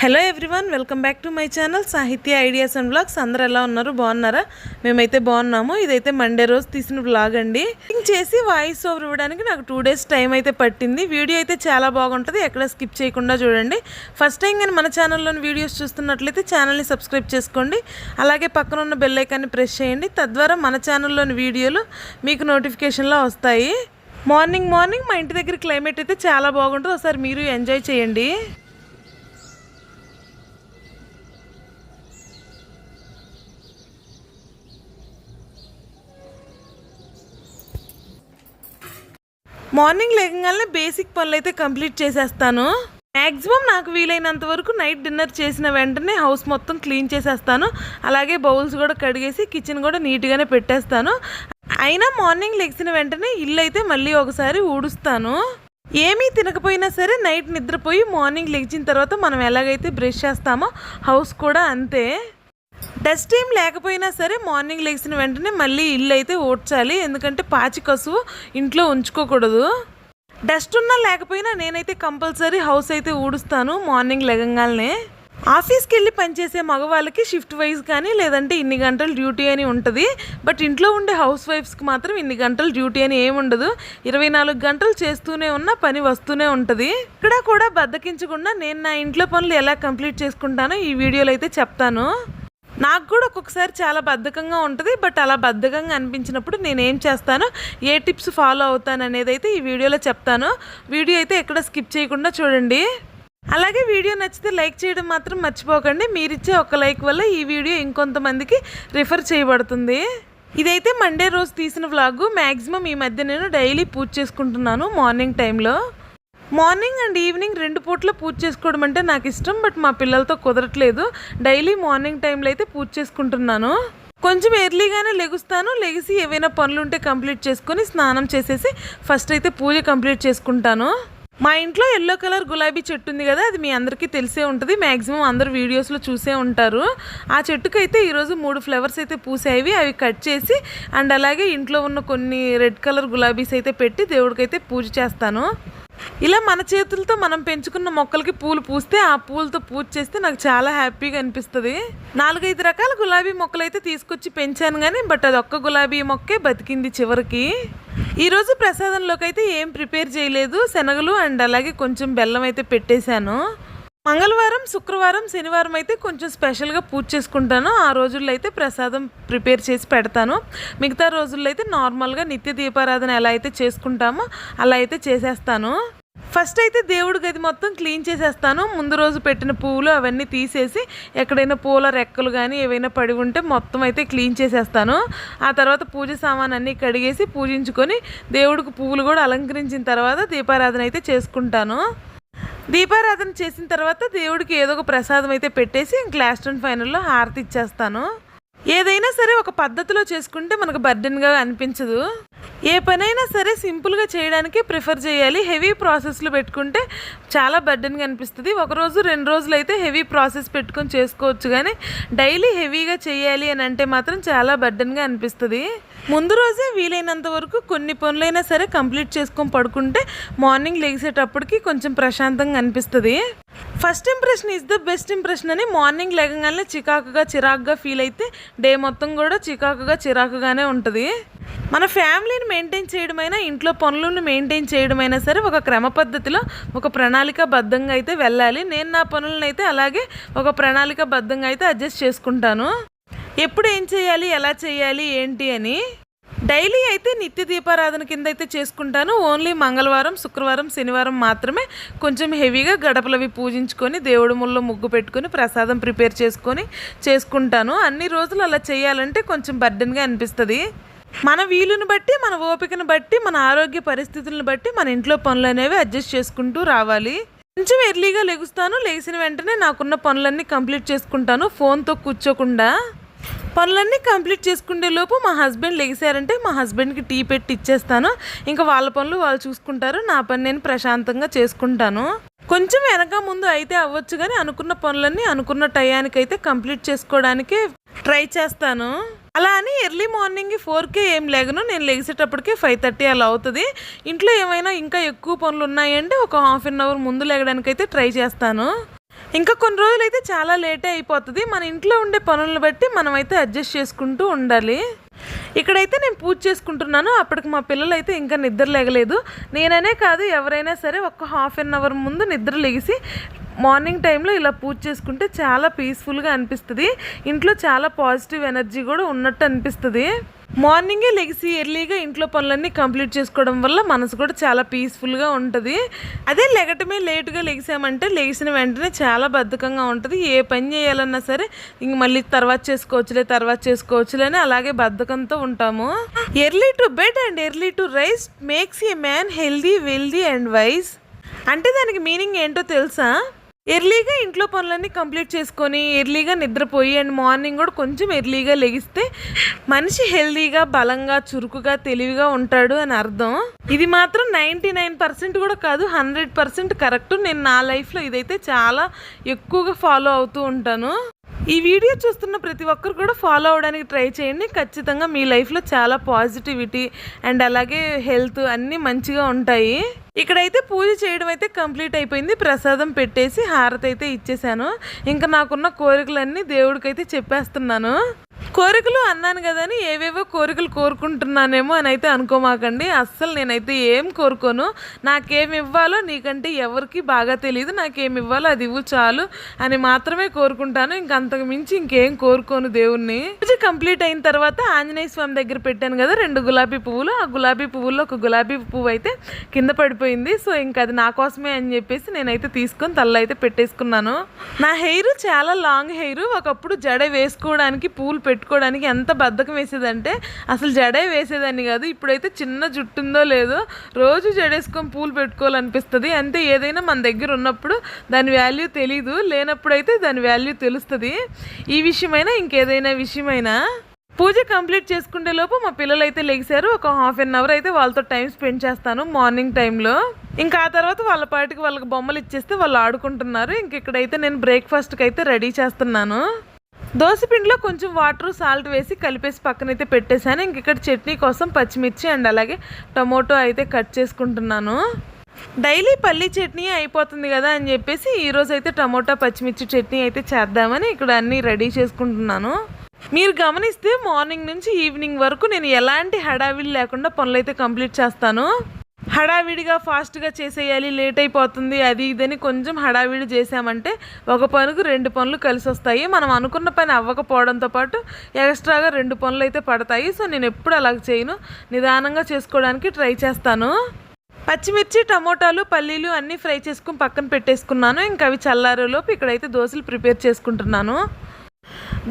Hello everyone welcome back to my channel Sahitya ideas and blogs. అందరు ఎలా ఉన్నారు? బాగున్నారా? మేమైతే బాగున్నాము. ఇదైతే మండే రోజు తీసిన బ్లాగ్ అండి. Editing చేసి వాయిస్ ఓవర్ ఇవ్వడానికి నాకు టూ డేస్ టైం అయితే పట్టింది. వీడియో అయితే చాలా బాగుంటుంది. ఎక్కడ స్కిప్ చేయకుండా చూడండి. ఫస్ట్ టైం కానీ మన ఛానల్లోని వీడియోస్ చూస్తున్నట్లయితే ఛానల్ని సబ్స్క్రైబ్ చేసుకోండి. అలాగే పక్కన ఉన్న బెల్ ఐకాన్ని ప్రెస్ చేయండి. తద్వారా మన ఛానల్లోని వీడియోలు మీకు నోటిఫికేషన్లో వస్తాయి. మార్నింగ్ మార్నింగ్ మా ఇంటి దగ్గర క్లైమేట్ అయితే చాలా బాగుంటుంది. ఒకసారి మీరు ఎంజాయ్ చేయండి. మార్నింగ్ లేకగానే బేసిక్ పనులు అయితే కంప్లీట్ చేసేస్తాను. మ్యాక్సిమం నాకు వీలైనంత వరకు నైట్ డిన్నర్ చేసిన వెంటనే హౌస్ మొత్తం క్లీన్ చేసేస్తాను. అలాగే బౌల్స్ కూడా కడిగేసి కిచెన్ కూడా నీట్గానే పెట్టేస్తాను. అయినా మార్నింగ్ లెగిసిన వెంటనే ఇల్లు అయితే మళ్ళీ ఒకసారి ఊడుస్తాను. ఏమీ తినకపోయినా సరే నైట్ నిద్రపోయి మార్నింగ్ లెగిచిన తర్వాత మనం ఎలాగైతే బ్రష్ చేస్తామో హౌస్ కూడా అంతే. డస్ట్ ఏం లేకపోయినా సరే మార్నింగ్ లేచిన వెంటనే మళ్ళీ ఇల్లు అయితే ఊడ్చాలి ఎందుకంటే పాచి కసువు ఇంట్లో ఉంచుకోకూడదు. డస్ట్ ఉన్నా లేకపోయినా నేనైతే కంపల్సరీ హౌస్ అయితే ఊడుస్తాను మార్నింగ్ లెగంగానే. ఆఫీస్కి వెళ్ళి పనిచేసే మగవాళ్ళకి షిఫ్ట్ వైజ్ కానీ లేదంటే ఇన్ని గంటలు డ్యూటీ అని ఉంటుంది. బట్ ఇంట్లో ఉండే హౌస్ వైఫ్స్కి మాత్రం ఇన్ని గంటలు డ్యూటీ అని ఏముండదు ఇరవై నాలుగు గంటలు చేస్తూనే ఉన్న పని వస్తూనే ఉంటుంది. ఇక్కడ కూడా బద్దకించకుండా నేను నా ఇంట్లో పనులు ఎలా కంప్లీట్ చేసుకుంటానో ఈ వీడియోలో అయితే చెప్తాను. నాకు కూడా ఒక్కొక్కసారి చాలా బద్ధకంగా ఉంటుంది బట్ అలా బద్ధకంగా అనిపించినప్పుడు నేనేం చేస్తాను ఏ టిప్స్ ఫాలో అవుతాను అనేది అయితే ఈ వీడియోలో చెప్తాను. వీడియో అయితే ఎక్కడ స్కిప్ చేయకుండా చూడండి. అలాగే వీడియో నచ్చితే లైక్ చేయడం మాత్రం మర్చిపోకండి. మీరిచ్చే ఒక లైక్ వల్ల ఈ వీడియో ఇంకొంతమందికి రిఫర్ చేయబడుతుంది. ఇదైతే మండే రోజు తీసిన వ్లాగు. మ్యాక్సిమం ఈ మధ్య నేను డైలీ పూజ చేసుకుంటున్నాను మార్నింగ్ టైంలో. మార్నింగ్ అండ్ ఈవినింగ్ రెండు పూట్ల పూజ చేసుకోవడం అంటే నాకు ఇష్టం బట్ మా పిల్లలతో కుదరట్లేదు. డైలీ మార్నింగ్ టైంలో అయితే పూజ చేసుకుంటున్నాను. కొంచెం ఎర్లీగానే లెగుస్తాను లెగిసి ఏవైనా పనులు ఉంటే కంప్లీట్ చేసుకొని స్నానం చేసేసి ఫస్ట్ అయితే పూజ కంప్లీట్ చేసుకుంటాను. మా ఇంట్లో ఎల్లో కలర్ గులాబీ చెట్టు ఉంది కదా అది మీ అందరికీ తెలిసే ఉంటుంది. మ్యాక్సిమం అందరు వీడియోస్లో చూసే ఉంటారు. ఆ చెట్టుకైతే ఈరోజు మూడు ఫ్లవర్స్ అయితే పూసాయి. అవి కట్ చేసి అండ్ అలాగే ఇంట్లో ఉన్న కొన్ని రెడ్ కలర్ గులాబీస్ అయితే పెట్టి దేవుడికైతే పూజ చేస్తాను. ఇలా మన చేతులతో మనం పెంచుకున్న మొక్కలకి పూలు పూస్తే ఆ పూలతో పూజ చేస్తే నాకు చాలా హ్యాపీగా అనిపిస్తుంది. నాలుగైదు రకాల గులాబీ మొక్కలు అయితే తీసుకొచ్చి పెంచాను కానీ బట్ అది ఒక్క గులాబీ మొక్కే బతికింది చివరికి. ఈరోజు ప్రసాదంలోకి అయితే ఏం ప్రిపేర్ చేయలేదు. శనగలు అండ్ అలాగే కొంచెం బెల్లం అయితే పెట్టేశాను. మంగళవారం శుక్రవారం శనివారం అయితే కొంచెం స్పెషల్గా పూజ చేసుకుంటాను. ఆ రోజుల్లో అయితే ప్రసాదం ప్రిపేర్ చేసి పెడతాను. మిగతా రోజుల్లో అయితే నార్మల్గా నిత్య దీపారాధన ఎలా అయితే చేసుకుంటామో అలా అయితే చేసేస్తాను. ఫస్ట్ అయితే దేవుడి గది మొత్తం క్లీన్ చేసేస్తాను. ముందు రోజు పెట్టిన పువ్వులు అవన్నీ తీసేసి ఎక్కడైనా పూల రెక్కలు కానీ ఏవైనా పడి ఉంటే మొత్తం అయితే క్లీన్ చేసేస్తాను. ఆ తర్వాత పూజ సామాన్ అన్నీ కడిగేసి పూజించుకొని దేవుడికి పువ్వులు కూడా అలంకరించిన తర్వాత దీపారాధన అయితే చేసుకుంటాను. దీపారాధన చేసిన తర్వాత దేవుడికి ఏదో ఒక ప్రసాదం అయితే పెట్టేసి ఇంక లాస్ట్ అండ్ ఫైనల్లో హారతి ఇచ్చేస్తాను. ఏదైనా సరే ఒక పద్ధతిలో చేసుకుంటే మనకు బర్డెన్గా అనిపించదు. ఏ పనైనా సరే సింపుల్గా చేయడానికి ప్రిఫర్ చేయాలి. హెవీ ప్రాసెస్లు పెట్టుకుంటే చాలా బర్డన్గా అనిపిస్తుంది. ఒక రోజు రెండు రోజులు అయితే హెవీ ప్రాసెస్ పెట్టుకొని చేసుకోవచ్చు కానీ డైలీ హెవీగా చేయాలి అని అంటే మాత్రం చాలా బర్డెన్గా అనిపిస్తుంది. ముందు రోజే వీలైనంత వరకు కొన్ని పనులైనా సరే కంప్లీట్ చేసుకొని పడుకుంటే మార్నింగ్ లేచేటప్పటికి కొంచెం ప్రశాంతంగా అనిపిస్తుంది. First impression is the best impression అని మార్నింగ్ లేకగానే చికాకుగా చిరాకుగా ఫీల్ అయితే డే మొత్తం కూడా చికాకుగా చిరాకుగానే ఉంటుంది. మన ఫ్యామిలీని మెయింటైన్ చేయడమైనా ఇంట్లో పనులను మెయింటైన్ చేయడమైనా సరే ఒక క్రమ పద్ధతిలో ఒక ప్రణాళిక బద్ధంగా అయితే వెళ్ళాలి. నేను నా పనులను అయితే అలాగే ఒక ప్రణాళిక బద్ధంగా అయితే అడ్జస్ట్ చేసుకుంటాను. ఎప్పుడు ఏం చేయాలి ఎలా చేయాలి ఏంటి అని డైలీ అయితే నిత్య దీపారాధన కింద అయితే చేసుకుంటాను. ఓన్లీ మంగళవారం శుక్రవారం శనివారం మాత్రమే కొంచెం హెవీగా గడపలవి పూజించుకొని దేవుడి ముల్లో ముగ్గు పెట్టుకొని ప్రసాదం ప్రిపేర్ చేసుకొని చేసుకుంటాను. అన్ని రోజులు అలా చేయాలంటే కొంచెం బర్డెన్గా అనిపిస్తుంది. మన వీలుని బట్టి మన ఓపికను బట్టి మన ఆరోగ్య పరిస్థితులను బట్టి మన ఇంట్లో పనులు అనేవి అడ్జస్ట్ చేసుకుంటూ రావాలి. కొంచెం ఎర్లీగా లెగుస్తాను. లేచిన వెంటనే నాకున్న పనులన్నీ కంప్లీట్ చేసుకుంటాను. ఫోన్తో కూర్చోకుండా. పనులన్నీ కంప్లీట్ చేసుకునే లోపు మా హస్బెండ్ లేచారంటే మా హస్బెండ్కి టీ పెట్టి ఇచ్చేస్తాను. ఇంకా వాళ్ళ పనులు వాళ్ళు చూసుకుంటారు. నా పని నేను ప్రశాంతంగా చేసుకుంటాను. కొంచెం వెనక ముందు అయితే అవ్వచ్చు కానీ అనుకున్న పనులన్నీ అనుకున్న టయానికైతే కంప్లీట్ చేసుకోవడానికి ట్రై చేస్తాను. అలా అని ఎర్లీ మార్నింగ్ ఫోర్కే ఏం లేగను. నేను లెగిసేటప్పటికి ఫైవ్ థర్టీ అలా అవుతుంది. ఇంట్లో ఏమైనా ఇంకా ఎక్కువ పనులు ఉన్నాయంటే ఒక హాఫ్ అన్ అవర్ ముందు లేగడానికి అయితే ట్రై చేస్తాను. ఇంకా కొన్ని రోజులు అయితే చాలా లేటే అయిపోతుంది. మన ఇంట్లో ఉండే పనులను బట్టి మనమైతే అడ్జస్ట్ చేసుకుంటూ ఉండాలి. ఇక్కడైతే నేను పూజ చేసుకుంటున్నాను. అప్పటికి మా పిల్లలు అయితే ఇంకా నిద్ర లేగలేదు. నేననే కాదు ఎవరైనా సరే ఒక హాఫ్ అన్ అవర్ ముందు నిద్ర లెగిసి మార్నింగ్ టైంలో ఇలా పూజ చేసుకుంటే చాలా పీస్ఫుల్గా అనిపిస్తుంది. ఇంట్లో చాలా పాజిటివ్ ఎనర్జీ కూడా ఉన్నట్టు అనిపిస్తుంది. మార్నింగే లెగిసి ఎర్లీగా ఇంట్లో పనులన్నీ కంప్లీట్ చేసుకోవడం వల్ల మనసు కూడా చాలా పీస్ఫుల్గా ఉంటుంది. అదే లెగటమే లేటుగా లెగిసామంటే లెగిసిన వెంటనే చాలా బద్ధకంగా ఉంటుంది. ఏ పని చేయాలన్నా సరే ఇంక మళ్ళీ తర్వాత చేసుకోవచ్చులే తర్వాత చేసుకోవచ్చులే అలాగే బద్ధకంతో ఉంటాము. Early to bed and early to rise makes a man healthy wealthy and wise అంటే దానికి మీనింగ్ ఏంటో తెలుసా? ఎర్లీగా ఇంట్లో పనులన్నీ కంప్లీట్ చేసుకొని ఎర్లీగా నిద్రపోయి అండ్ మార్నింగ్ కూడా కొంచెం ఎర్లీగా లెగిస్తే మనిషి హెల్దీగా బలంగా చురుకుగా తెలివిగా ఉంటాడు అని అర్థం. ఇది మాత్రం నైంటీ నైన్ పర్సెంట్ కూడా కాదు హండ్రెడ్ పర్సెంట్ కరెక్ట్. నేను నా లైఫ్లో ఇదైతే చాలా ఎక్కువగా ఫాలో అవుతూ ఉంటాను. ఈ వీడియో చూస్తున్న ప్రతి ఒక్కరు కూడా ఫాలో అవడానికి ట్రై చేయండి. ఖచ్చితంగా మీ లైఫ్లో చాలా పాజిటివిటీ అండ్ అలాగే హెల్త్ అన్నీ మంచిగా ఉంటాయి. ఇక్కడైతే పూజ చేయడం అయితే కంప్లీట్ అయిపోయింది. ప్రసాదం పెట్టేసి హారతి అయితే ఇచ్చేసాను. ఇంకా నాకున్న కోరికలన్నీ దేవుడికైతే చెప్పేస్తున్నాను. కోరికలు అన్నాను కదా అని ఏవేవో కోరికలు కోరుకుంటున్నానేమో అని అయితే అనుకోమాకండి. అస్సలు నేనైతే ఏం కోరుకోను. నాకేమి ఇవ్వాలో నీకంటే ఎవరికి బాగా తెలియదు నాకేమి ఇవ్వాలో అది ఇవ్వు చాలు అని మాత్రమే కోరుకుంటాను. ఇంక అంతకు మించి ఇంకేం కోరుకోను దేవుణ్ణి. పూజ కంప్లీట్ అయిన తర్వాత ఆంజనేయ స్వామి దగ్గర పెట్టాను కదా రెండు గులాబీ పువ్వులు. ఆ గులాబీ పువ్వుల్లో ఒక గులాబీ పువ్వు అయితే కింద పడిపోయింది. సో ఇంకా అది నా కోసమే అని చెప్పేసి నేనైతే తీసుకొని తల్ల అయితే పెట్టేసుకున్నాను. నా హెయిర్ చాలా లాంగ్ హెయిర్. ఒకప్పుడు జడ వేసుకోవడానికి పూలు పెట్టుకోవడానికి ఎంత బద్ధకం వేసేదంటే అసలు జడే వేసేదాన్ని కాదు. ఇప్పుడైతే చిన్న జుట్టు ఉందో లేదో రోజు జడేసుకొని పూలు పెట్టుకోవాలనిపిస్తుంది. అంతే ఏదైనా మన దగ్గర ఉన్నప్పుడు దాని వాల్యూ తెలీదు. లేనప్పుడైతే దాని వాల్యూ తెలుస్తుంది. ఈ విషయమైనా ఇంకేదైనా విషయమైనా పూజ కంప్లీట్ చేసుకునే లోపు మా పిల్లలు అయితే లెగిశారు ఒక హాఫ్ అన్ అవర్ అయితే వాళ్ళతో టైం స్పెండ్ చేస్తాను మార్నింగ్ టైంలో. ఇంకా ఆ తర్వాత వాళ్ళ పాటికి వాళ్ళకి బొమ్మలు ఇచ్చేస్తే వాళ్ళు ఆడుకుంటున్నారు. ఇంక ఇక్కడైతే నేను బ్రేక్ఫాస్ట్కి అయితే రెడీ చేస్తున్నాను. దోసపిండిలో కొంచెం వాటర్ సాల్ట్ వేసి కలిపేసి పక్కనైతే పెట్టేశాను. ఇంక ఇక్కడ చట్నీ కోసం పచ్చిమిర్చి అండ్ అలాగే టమోటో అయితే కట్ చేసుకుంటున్నాను. డైలీ పల్లీ చట్నీ అయిపోతుంది కదా అని చెప్పేసి ఈరోజు అయితే టమోటా పచ్చిమిర్చి చట్నీ అయితే చేద్దామని ఇక్కడ అన్నీ రెడీ చేసుకుంటున్నాను. మీరు గమనిస్తే మార్నింగ్ నుంచి ఈవినింగ్ వరకు నేను ఎలాంటి హడావిడి లేకుండా పనులు అయితే కంప్లీట్ చేస్తాను. హడావిడిగా ఫాస్ట్గా చేసేయాలి లేట్ అయిపోతుంది అది ఇదని కొంచెం హడావిడి చేసామంటే ఒక పనుకు రెండు పనులు కలిసి వస్తాయి మనం అనుకున్న పని అవ్వకపోవడంతో పాటు ఎక్స్ట్రాగా రెండు పనులు అయితే పడతాయి. సో నేను ఎప్పుడు అలా చేయను. నిదానంగా చేసుకోవడానికి ట్రై చేస్తాను. పచ్చిమిర్చి టమోటాలు పల్లీలు అన్నీ ఫ్రై చేసుకుని పక్కన పెట్టేసుకున్నాను. ఇంకా అవి చల్లారేలోపు ఇక్కడైతే దోశలు ప్రిపేర్ చేసుకుంటున్నాను.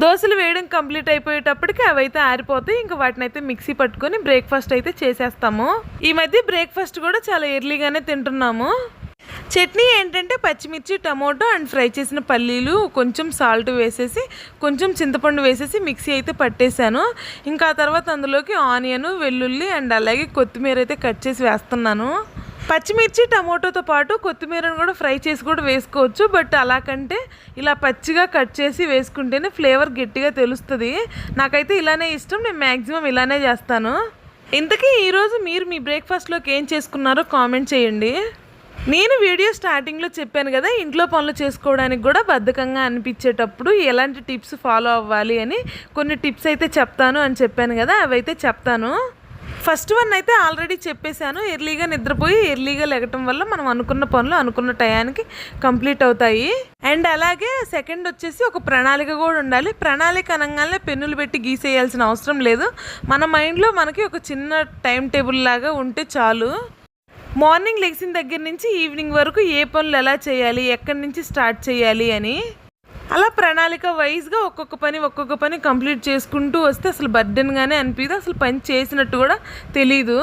దోశలు వేయడం కంప్లీట్ అయిపోయేటప్పటికి అవైతే ఆరిపోతాయి. ఇంకా వాటిని అయితే మిక్సీ పట్టుకొని బ్రేక్ఫాస్ట్ అయితే చేసేస్తాము. ఈ మధ్య బ్రేక్ఫాస్ట్ కూడా చాలా ఎర్లీగానే తింటున్నాము. చట్నీ ఏంటంటే పచ్చిమిర్చి టమోటో అండ్ ఫ్రై చేసిన పల్లీలు కొంచెం సాల్ట్ వేసేసి కొంచెం చింతపండు వేసేసి మిక్సీ అయితే పట్టేశాను. ఇంకా ఆ తర్వాత అందులోకి ఆనియన్ వెల్లుల్లి అండ్ అలాగే కొత్తిమీర అయితే కట్ చేసి వేస్తున్నాను. పచ్చిమిర్చి టమోటోతో పాటు కొత్తిమీరను కూడా ఫ్రై చేసి కూడా వేసుకోవచ్చు బట్ అలా కంటే ఇలా పచ్చిగా కట్ చేసి వేసుకుంటేనే ఫ్లేవర్ గట్టిగా తెలుస్తుంది. నాకైతే ఇలానే ఇష్టం నేను మ్యాక్సిమం ఇలానే చేస్తాను. ఇంతకీ ఈరోజు మీరు మీ బ్రేక్ఫాస్ట్లోకి ఏం చేసుకున్నారో కామెంట్ చేయండి. నేను వీడియో స్టార్టింగ్లో చెప్పాను కదా ఇంట్లో పనులు చేసుకోవడానికి కూడా బద్ధకంగా అనిపించేటప్పుడు ఎలాంటి టిప్స్ ఫాలో అవ్వాలి అని కొన్ని టిప్స్ అయితే చెప్తాను అని చెప్పాను కదా అవైతే చెప్తాను. ఫస్ట్ వన్ అయితే ఆల్రెడీ చెప్పేశాను. ఎర్లీగా నిద్రపోయి ఎర్లీగా లెగటం వల్ల మనం అనుకున్న పనులు అనుకున్న టయానికి కంప్లీట్ అవుతాయి. అండ్ అలాగే సెకండ్ వచ్చేసి ఒక ప్రణాళిక కూడా ఉండాలి. ప్రణాళిక అనగానే పెన్నులు పెట్టి గీసేయాల్సిన అవసరం లేదు. మన మైండ్లో మనకి ఒక చిన్న టైం టేబుల్ లాగా ఉంటే చాలు. మార్నింగ్ లెగ్సిన దగ్గర నుంచి ఈవినింగ్ వరకు ఏ పనులు ఎలా చేయాలి ఎక్కడి నుంచి స్టార్ట్ చేయాలి అని అలా ప్రణాళిక వైజ్గా ఒక్కొక్క పని ఒక్కొక్క పని కంప్లీట్ చేసుకుంటూ వస్తే అసలు బర్డెన్గానే అనిపిదు అసలు పని చేసినట్టు కూడా తెలీదు.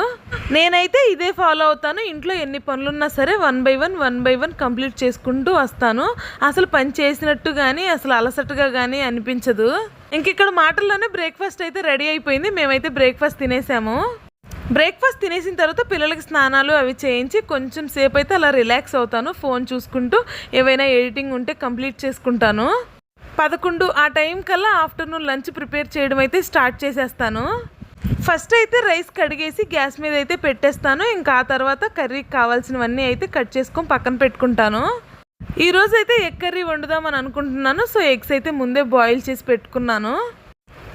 నేనైతే ఇదే ఫాలో అవుతాను. ఇంట్లో ఎన్ని పనులున్నా సరే one by one one by one complete చేసుకుంటూ వస్తాను. అసలు పని చేసినట్టు కానీ అసలు అలసటగా కానీ అనిపించదు. ఇంక ఇక్కడ మాటల్లోనే బ్రేక్ఫాస్ట్ అయితే రెడీ అయిపోయింది. మేమైతే బ్రేక్ఫాస్ట్ తినేసాము. బ్రేక్ఫాస్ట్ తినేసిన తర్వాత పిల్లలకి స్నానాలు అవి చేయించి కొంచెం సేపు అయితే అలా రిలాక్స్ అవుతాను ఫోన్ చూసుకుంటూ ఏవైనా ఎడిటింగ్ ఉంటే కంప్లీట్ చేసుకుంటాను. పదకొండు ఆ టైం కల్లా ఆఫ్టర్నూన్ లంచ్ ప్రిపేర్ చేయడం అయితే స్టార్ట్ చేసేస్తాను. ఫస్ట్ అయితే రైస్ కడిగేసి గ్యాస్ మీద అయితే పెట్టేస్తాను ఇంకా ఆ తర్వాత కర్రీకి కావాల్సినవన్నీ అయితే కట్ చేసుకొని పక్కన పెట్టుకుంటాను. ఈరోజు అయితే ఎగ్ కర్రీ వండుదామని అనుకుంటున్నాను సో ఎగ్స్ అయితే ముందే బాయిల్ చేసి పెట్టుకున్నాను.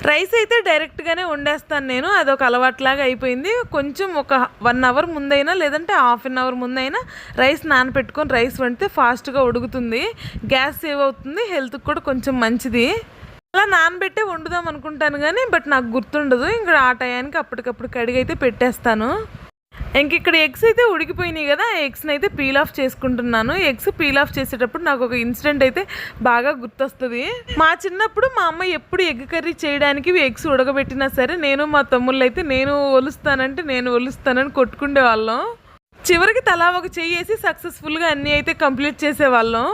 రైస్ అయితే డైరెక్ట్గానే వండేస్తాను నేను. అదొక అలవాట్లాగా అయిపోయింది. కొంచెం ఒక వన్ అవర్ ముందైనా లేదంటే హాఫ్ అన్ అవర్ ముందైనా రైస్ నానబెట్టుకొని రైస్ వండితే ఫాస్ట్గా ఉడుకుతుంది. గ్యాస్ సేవ్ అవుతుంది. హెల్త్కి కూడా కొంచెం మంచిది. అలా నానబెట్టే వండుదాం అనుకుంటాను కానీ బట్ నాకు గుర్తుండదు. ఇంకా ఆ టయానికి అప్పటికప్పుడు కడిగి అయితే పెట్టేస్తాను. ఇంక ఇక్కడ ఎగ్స్ అయితే ఉడికిపోయినాయి కదా ఆ ఎగ్స్ని అయితే పీల్ ఆఫ్ చేసుకుంటున్నాను. ఎగ్స్ పీల్ ఆఫ్ చేసేటప్పుడు నాకు ఒక ఇన్సిడెంట్ అయితే బాగా గుర్తొస్తుంది. మా చిన్నప్పుడు మా అమ్మ ఎప్పుడు ఎగ్ కర్రీ చేయడానికి ఎగ్స్ ఉడకబెట్టినా సరే నేను మా తమ్ముళ్ళు అయితే నేను ఒలుస్తానంటే నేను ఒలుస్తానని కొట్టుకునే వాళ్ళం చివరికి తలా ఒక చెయ్యేసి సక్సెస్ఫుల్గా అన్నీ అయితే కంప్లీట్ చేసేవాళ్ళం.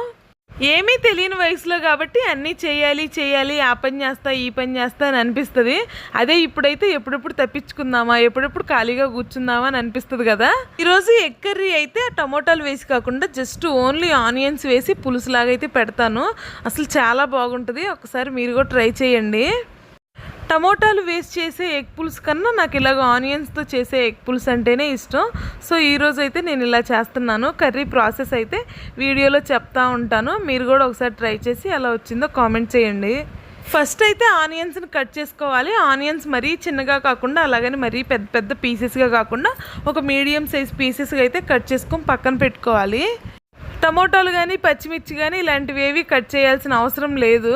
ఏమీ తెలియని వయసులో కాబట్టి అన్నీ చేయాలి చేయాలి ఆ పని చేస్తా ఈ పని చేస్తా అని అనిపిస్తుంది. అదే ఇప్పుడైతే ఎప్పుడెప్పుడు తప్పించుకుందామా ఎప్పుడెప్పుడు ఖాళీగా కూర్చుందామా అని అనిపిస్తుంది కదా. ఈరోజు ఎగ్ కర్రీ అయితే టమోటాలు వేసి కాకుండా జస్ట్ ఓన్లీ ఆనియన్స్ వేసి పులుసులాగా అయితే పెడతాను. అసలు చాలా బాగుంటుంది. ఒకసారి మీరు కూడా ట్రై చేయండి. టమోటాలు వేస్ట్ చేసే ఎగ్ పుల్స్ కన్నా నాకు ఇలాగ ఆనియన్స్తో చేసే ఎగ్ పుల్స్ అంటేనే ఇష్టం. సో ఈరోజు అయితే నేను ఇలా చేస్తున్నాను. కర్రీ ప్రాసెస్ అయితే వీడియోలో చెప్తా ఉంటాను. మీరు కూడా ఒకసారి ట్రై చేసి ఎలా వచ్చిందో కామెంట్ చేయండి. ఫస్ట్ అయితే ఆనియన్స్ని కట్ చేసుకోవాలి. ఆనియన్స్ మరీ చిన్నగా కాకుండా అలాగని మరీ పెద్ద పెద్ద పీసెస్గా కాకుండా ఒక మీడియం సైజ్ పీసెస్గా అయితే కట్ చేసుకొని పక్కన పెట్టుకోవాలి. టమోటాలు కానీ పచ్చిమిర్చి కానీ ఇలాంటివి ఏవి కట్ చేయాల్సిన అవసరం లేదు.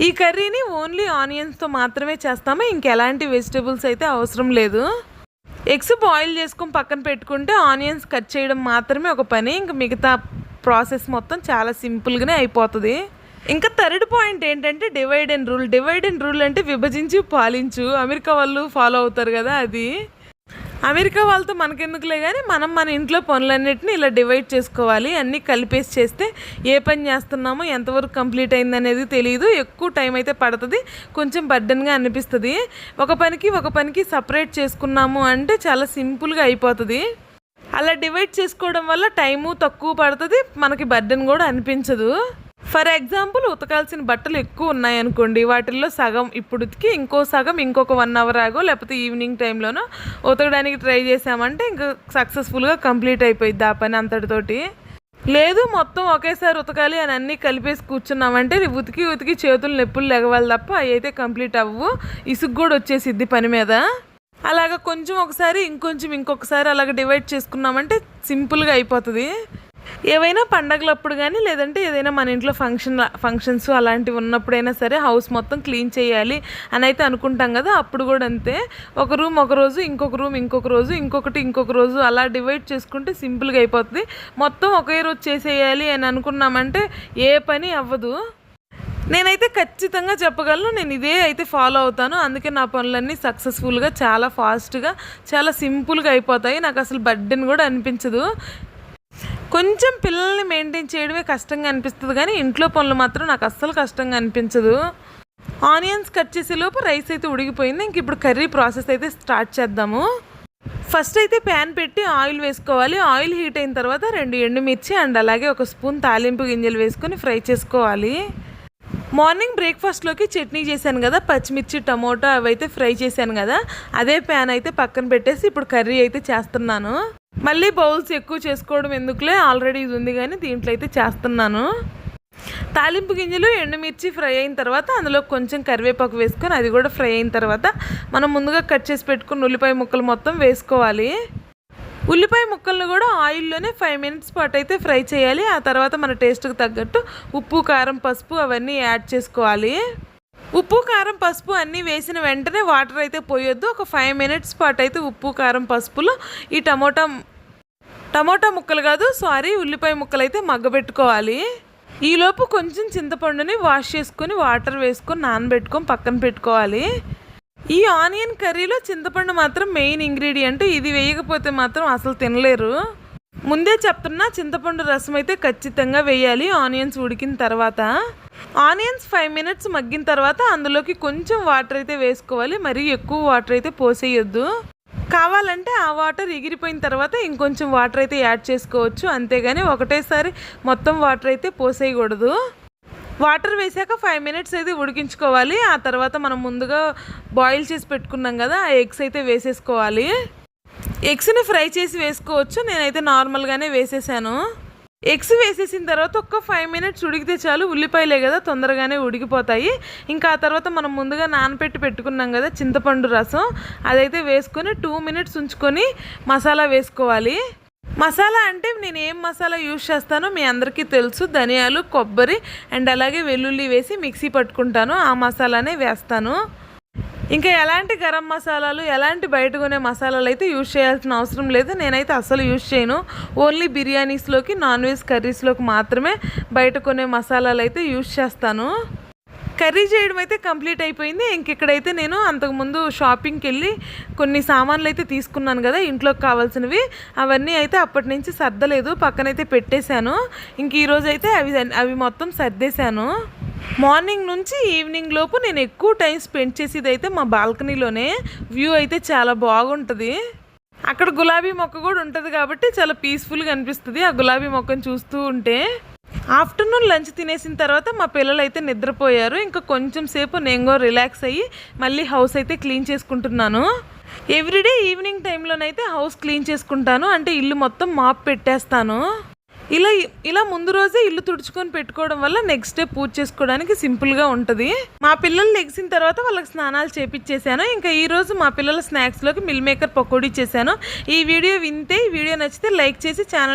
ఈ కర్రీని ఓన్లీ ఆనియన్స్తో మాత్రమే చేస్తాము? ఇంకెలాంటి వెజిటేబుల్స్ అయితే అవసరం లేదు. ఎగ్స్ బాయిల్ చేసుకొని పక్కన పెట్టుకుంటే ఆనియన్స్ కట్ చేయడం మాత్రమే ఒక పని. ఇంకా మిగతా ప్రాసెస్ మొత్తం చాలా సింపుల్గానే అయిపోతుంది. ఇంకా థర్డ్ పాయింట్ ఏంటంటే divide and rule. Divide and rule అంటే విభజించి పాలించు. అమెరికా వాళ్ళు ఫాలో అవుతారు కదా అది. అమెరికా వాళ్ళతో మనకెందుకులే కానీ మనం మన ఇంట్లో పనులన్నిటిని ఇలా డివైడ్ చేసుకోవాలి. అన్నీ కలిపేసి చేస్తే ఏ పని చేస్తున్నామో ఎంతవరకు కంప్లీట్ అయింది అనేది తెలియదు ఎక్కువ టైం అయితే పడుతుంది. కొంచెం బర్డన్గా అనిపిస్తుంది. ఒక పనికి ఒక పనికి సపరేట్ చేసుకున్నాము అంటే చాలా సింపుల్గా అయిపోతుంది. అలా డివైడ్ చేసుకోవడం వల్ల టైము తక్కువ పడుతుంది. మనకి బర్డన్ కూడా అనిపించదు. ఫర్ ఎగ్జాంపుల్ ఉతకాల్సిన బట్టలు ఎక్కువ ఉన్నాయనుకోండి వాటిల్లో సగం ఇప్పుడు ఉతికి ఇంకో సగం ఇంకొక వన్ అవర్ ఆగో లేకపోతే ఈవినింగ్ టైంలోనో ఉతకడానికి ట్రై చేసామంటే ఇంకా సక్సెస్ఫుల్గా కంప్లీట్ అయిపోయింది ఆ పని అంతటితోటి. లేదు మొత్తం ఒకేసారి ఉతకాలి అని అన్నీ కలిపేసి కూర్చున్నామంటే ఉతికి ఉతికి చేతులు నొప్పులు లెగవాలి తప్ప అవి అయితే కంప్లీట్ అవ్వు ఇసుగు కూడా వచ్చేసిద్ది పని మీద. అలాగ కొంచెం ఒకసారి ఇంకొంచెం ఇంకొకసారి అలాగ డివైడ్ చేసుకున్నామంటే సింపుల్గా అయిపోతుంది. ఏవైనా పండగలప్పుడు కానీ లేదంటే ఏదైనా మన ఇంట్లో ఫంక్షన్ ఫంక్షన్స్ అలాంటివి ఉన్నప్పుడైనా సరే హౌస్ మొత్తం క్లీన్ చేయాలి అని అయితే అనుకుంటాం కదా అప్పుడు కూడా అంతే. ఒక రూమ్ ఒక రోజు ఇంకొక రూమ్ ఇంకొక రోజు ఇంకొకటి ఇంకొక రోజు అలా డివైడ్ చేసుకుంటే సింపుల్గా అయిపోతుంది మొత్తం ఒకే రోజు చేసేయాలి అని అనుకున్నామంటే ఏ పని అవ్వదు. నేనైతే ఖచ్చితంగా చెప్పగలను నేను ఇదే అయితే ఫాలో అవుతాను. అందుకే నా పనులన్నీ సక్సెస్ఫుల్గా చాలా ఫాస్ట్గా చాలా సింపుల్గా అయిపోతాయి. నాకు అసలు బర్డెన్ కూడా అనిపించదు. కొంచెం పిల్లల్ని మెయింటైన్ చేయడమే కష్టంగా అనిపిస్తుంది కానీ ఇంట్లో పనులు మాత్రం నాకు అస్సలు కష్టంగా అనిపించదు. ఆనియన్స్ కట్ చేసే లోపు రైస్ అయితే ఉడికిపోయింది. ఇంక ఇప్పుడు కర్రీ ప్రాసెస్ అయితే స్టార్ట్ చేద్దాము. ఫస్ట్ అయితే ప్యాన్ పెట్టి ఆయిల్ వేసుకోవాలి. ఆయిల్ హీట్ అయిన తర్వాత రెండు ఎండుమిర్చి అండ్ అలాగే ఒక స్పూన్ తాలింపు గింజలు వేసుకొని ఫ్రై చేసుకోవాలి. మార్నింగ్ బ్రేక్ఫాస్ట్లోకి చట్నీ చేశాను కదా. పచ్చిమిర్చి టమోటో అవి అయితే ఫ్రై చేశాను కదా. అదే ప్యాన్ అయితే పక్కన పెట్టేసి ఇప్పుడు కర్రీ అయితే చేస్తున్నాను. మళ్ళీ బౌల్స్ ఎక్కువ చేసుకోవడం ఎందుకులే? ఆల్రెడీ ఇది ఉంది కానీ దీంట్లో అయితే చేస్తున్నాను. తాలింపు గింజలు ఎండుమిర్చి ఫ్రై అయిన తర్వాత అందులో కొంచెం కరివేపాకు వేసుకొని అది కూడా ఫ్రై అయిన తర్వాత మనం ముందుగా కట్ చేసి పెట్టుకున్న ఉల్లిపాయ ముక్కలు మొత్తం వేసుకోవాలి. ఉల్లిపాయ ముక్కలను కూడా ఆయిల్లోనే ఫైవ్ మినిట్స్ పాటు అయితే ఫ్రై చేయాలి. ఆ తర్వాత మన టేస్ట్కి తగ్గట్టు ఉప్పు కారం పసుపు అవన్నీ యాడ్ చేసుకోవాలి. ఉప్పు కారం పసుపు అన్నీ వేసిన వెంటనే వాటర్ అయితే పోయొద్దు. ఒక ఫైవ్ మినిట్స్ పాటు అయితే ఉప్పు కారం పసుపులో ఈ టమోటా టమోటా ముక్కలు కాదు సారీ ఉల్లిపాయ ముక్కలు అయితే మగ్గబెట్టుకోవాలి ఈలోపు కొంచెం చింతపండుని వాష్ చేసుకొని వాటర్ వేసుకొని నానబెట్టుకొని పక్కన పెట్టుకోవాలి. ఈ ఆనియన్ కర్రీలో చింతపండు మాత్రం మెయిన్ ఇంగ్రీడియంట్ ఇది వేయకపోతే మాత్రం అసలు తినలేరు. ముందే చెప్తున్నా చింతపండు రసం అయితే ఖచ్చితంగా వేయాలి. ఆనియన్స్ ఉడికిన తర్వాత. ఆనియన్స్ ఫైవ్ మినిట్స్ మగ్గిన తర్వాత అందులోకి కొంచెం వాటర్ అయితే వేసుకోవాలి. మరీ ఎక్కువ వాటర్ అయితే పోసేయొద్దు. కావాలంటే ఆ వాటర్ ఎగిరిపోయిన తర్వాత ఇంకొంచెం వాటర్ అయితే యాడ్ చేసుకోవచ్చు. అంతేగాని ఒకటేసారి మొత్తం వాటర్ అయితే పోసేయకూడదు. వాటర్ వేసాక ఫైవ్ మినిట్స్ అయితే ఉడికించుకోవాలి. ఆ తర్వాత మనం ముందుగా బాయిల్ చేసి పెట్టుకున్నాం కదా ఆ ఎగ్స్ అయితే వేసేసుకోవాలి. ఎగ్స్ని ఫ్రై చేసి వేసుకోవచ్చు. నేనైతే నార్మల్గానే వేసేసాను. ఎగ్స్ వేసేసిన తర్వాత ఒక్క ఫైవ్ మినిట్స్ ఉడికితే చాలు. ఉల్లిపాయలే కదా తొందరగానే ఉడికిపోతాయి. ఇంకా ఆ తర్వాత మనం ముందుగా నానబెట్టి పెట్టుకున్నాం కదా చింతపండు రసం. అదైతే వేసుకొని టూ మినిట్స్ ఉంచుకొని మసాలా వేసుకోవాలి. మసాలా అంటే నేను ఏం మసాలా యూజ్ చేస్తానో మీ అందరికీ తెలుసు. ధనియాలు కొబ్బరి అండ్ అలాగే వెల్లుల్లి వేసి మిక్సీ పట్టుకుంటాను. ఆ మసాలానే వేస్తాను. ఇంకా ఎలాంటి గరం మసాలాలు ఎలాంటి బయట కొనే మసాలాలు అయితే యూజ్ చేయాల్సిన అవసరం లేదు. నేనైతే అస్సలు యూజ్ చేయను. ఓన్లీ బిర్యానీస్లోకి నాన్ వెజ్ కర్రీస్లోకి మాత్రమే బయట కొనే మసాలాలు అయితే యూజ్ చేస్తాను. కర్రీ చేయడం అయితే కంప్లీట్ అయిపోయింది. ఇంకెక్కడైతే నేను అంతకుముందు షాపింగ్కి వెళ్ళి కొన్ని సామాన్లు అయితే తీసుకున్నాను కదా ఇంట్లోకి కావాల్సినవి. అవన్నీ అయితే అప్పటి నుంచి సర్దలేదు. పక్కనైతే పెట్టేశాను. ఇంక ఈరోజైతే అవి అవి మొత్తం సర్దేశాను. మార్నింగ్ నుంచి ఈవినింగ్ లోపు నేను ఎక్కువ టైం స్పెండ్ చేసేది అయితే మా బాల్కనీలోనే. వ్యూ అయితే చాలా బాగుంటుంది. అక్కడ గులాబీ మొక్క కూడా ఉంటుంది కాబట్టి చాలా పీస్ఫుల్గా అనిపిస్తుంది ఆ గులాబీ మొక్కను చూస్తూ ఉంటే. ఆఫ్టర్నూన్ లంచ్ తినేసిన తర్వాత మా పిల్లలు అయితే నిద్రపోయారు. ఇంకా కొంచెం సేపు నేను రిలాక్స్ అయ్యి మళ్ళీ హౌస్ అయితే క్లీన్ చేసుకుంటున్నాను. ఎవ్రీడే ఈవినింగ్ టైంలోనైతే హౌస్ క్లీన్ చేసుకుంటాను. అంటే ఇల్లు మొత్తం మాప్ పెట్టేస్తాను. ఇలా ఇలా ముందు రోజే ఇల్లు తుడుచుకొని పెట్టుకోవడం వల్ల నెక్స్ట్ డే పూజ చేసుకోవడానికి సింపుల్గా ఉంటుంది. మా పిల్లలు లెగిసిన తర్వాత వాళ్ళకి స్నానాలు చేపించేశాను ఇంకా ఈరోజు మా పిల్లల స్నాక్స్లోకి మిల్ మేకర్ పకోడీ చేశాను. ఈ వీడియో వింటే ఈ వీడియో నచ్చితే లైక్ చేసి ఛానల్